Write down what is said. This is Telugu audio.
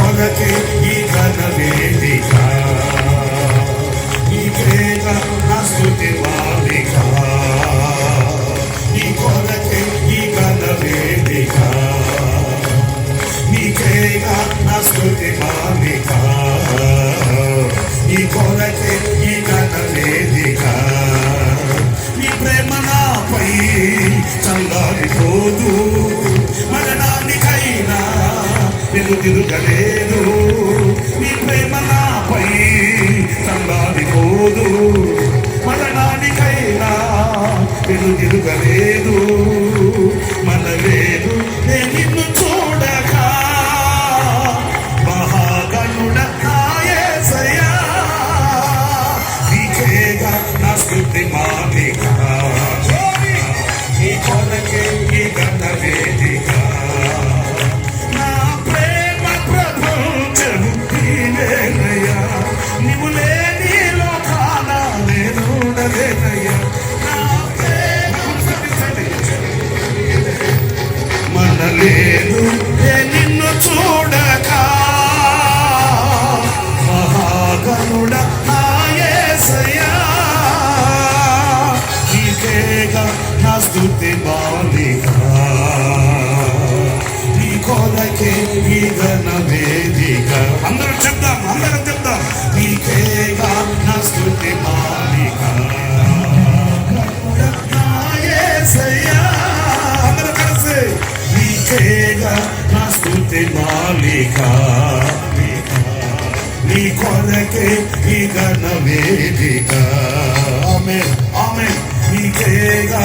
మొదటి ఈ ఘన వేదిక ఈ ప్రేత స్తుతి బాలిక ఈ కొరకే ఈ ఘన వేదిక నీ ప్రేత స్తుతి బాలిక తిరుగలేదు నీ ప్రేమ నాపై చల్లారిపోదు మరణానికైనా వెను మనవే మనలేదు నిన్ను చూడక మహాగణుడ ఆయసయా నీకేగా నా స్థుతి బాలిక. చేయగా నా స్థుతి మాలిక నీ కొరకే ఈ గణ వేదిక ఆమె ఆమె నీ చేయగా